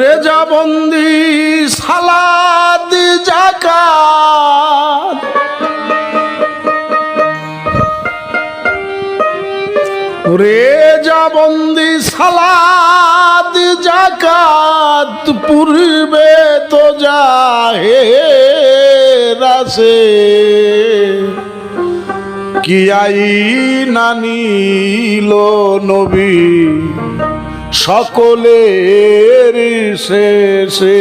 রেজা বন্দি সালাদ জাকাত। রেজা বন্দি সালাদ জাকাত পূর্বে তো যাহে রাসে কি আই নানিল নবী? সকলের শেষে।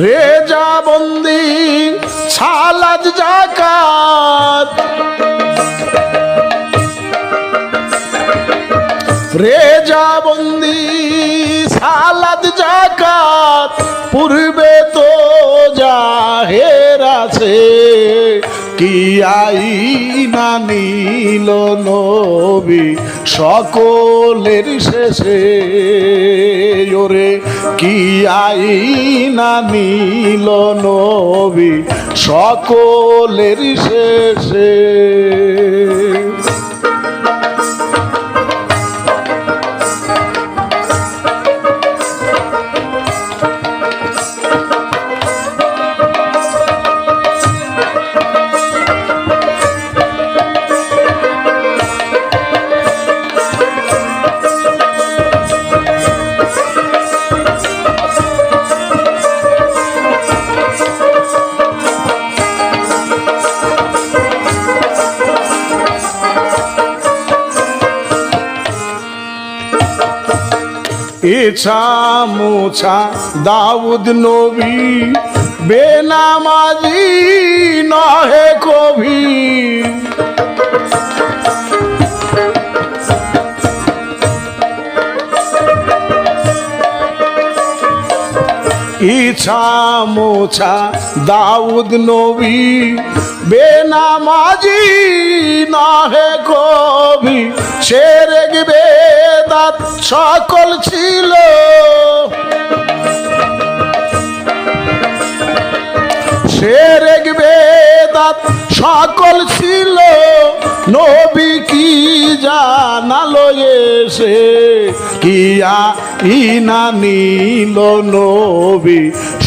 রেজা বন্দি সালাদ জাকাত। রেজা বন্দি সালাদ জাকাত পূর্বে তো জাহের আছে। কি আইনা নীল নবী সকলের শেষে? ওরে কি আই না নীল নবী সকলের শেষে? ইছা মুছা দাউদ নবী বেনামাজি নহে কবি। ইছা মোছা দাউদ নবী বেনামাজি নহে কবি সেরেগ বেদাত সকল ছিল। সেরেগ বেদাত সকল ছিল। নবী কি জানালো এসে, কিয়া ইনা নীল নবী?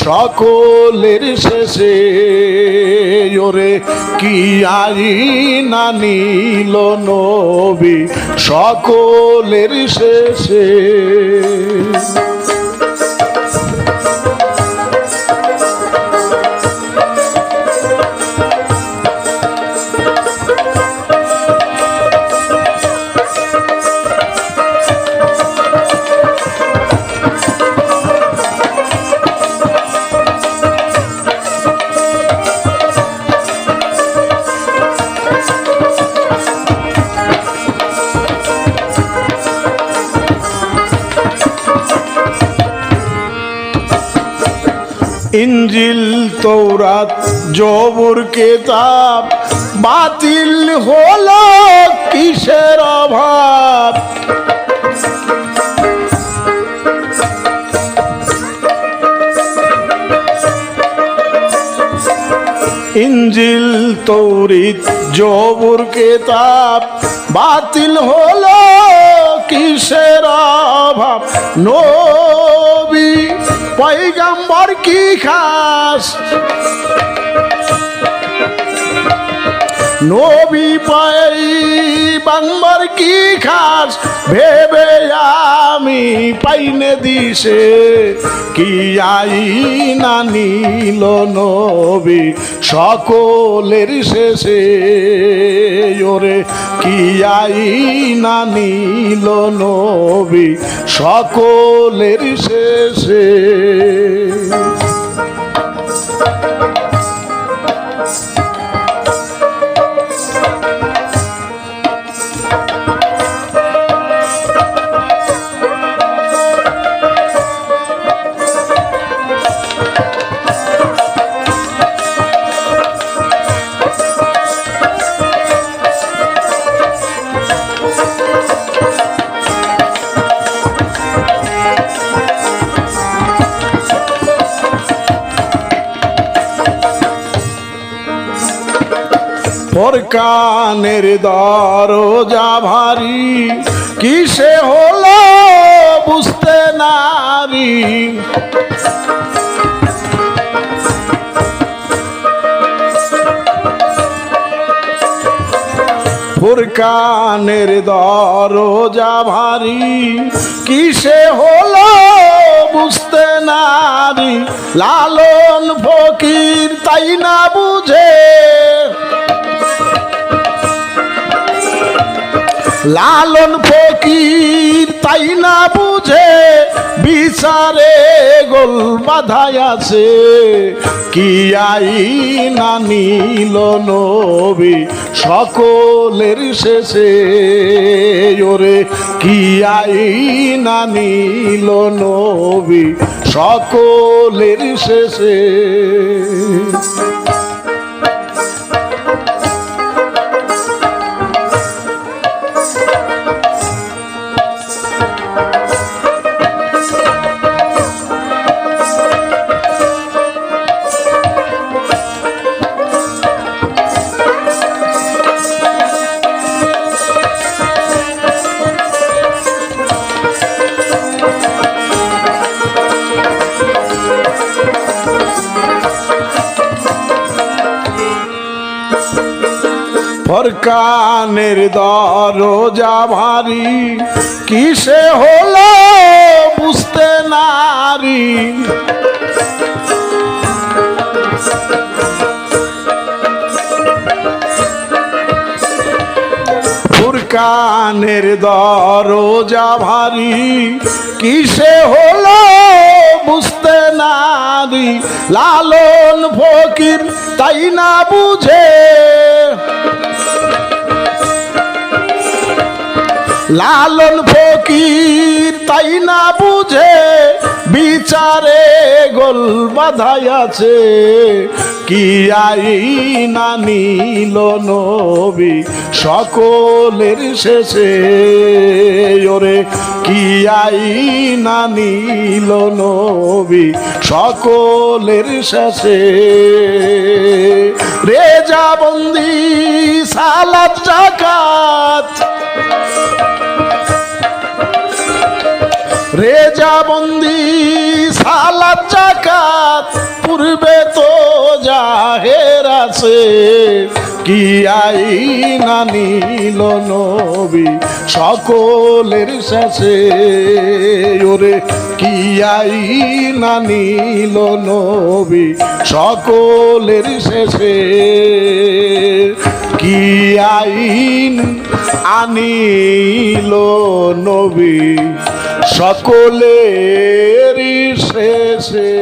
সকলের শেষে ওরে কি আই না নীল নবী? সকলের শেষে। ইঞ্জিল তৌরাত জবুর কেতাব, বাতিল হলো কিসের অভাব? ইঞ্জিল তৌরিত জবুর কেতাব, বাতিল হলো কিসের অভাব? নবী পৈগম্বর কি খাস? নবী পাই বাংবার কি খাস? ভেবে আমি পাইনে দিছে কি আই না নীল নবী সকলের শেষে? ওরে কি আই না নীল নবী সকলের শেষে? ওর কানের দরজা ভারী। কিসে হলো বুঝতে নারী? ফুরকানের দরজা ভারী। কিসে হলো বুঝতে নারী? লালন ফকির তাই না বুঝে। লালন ফকির, তাই না বুঝে বিচারে গোল বাধায় আছে। কি আই না নীল নবী সকলের শেষে? ওরে, কি আই না নীল নবী সকলের শেষে? ফরকানের দরজা ভারী। কিসে হলো বুঝতে নারী? ফুরকানের দরজা ভারী। কিসে হলো বুঝতে নারী? লালন ফকির তাই না বুঝে? লালন ফকির, তাই না বুঝে? বিচারে গোল বাধাই আছে। কি আই না নীল নবী সকলের শেষে? ওরে, কি আই না নীল নবী সকলের শেষে? রেজা বন্দি, সালাদ, জাকাত সালাদ পূর্বে তো জাহের আছে। কি আই না নীল নবী সকলের শেষে? ওরে, কি আই না নীল নবী সকলের শেষে? কি আইন আনিল নবী সকলের শেষে।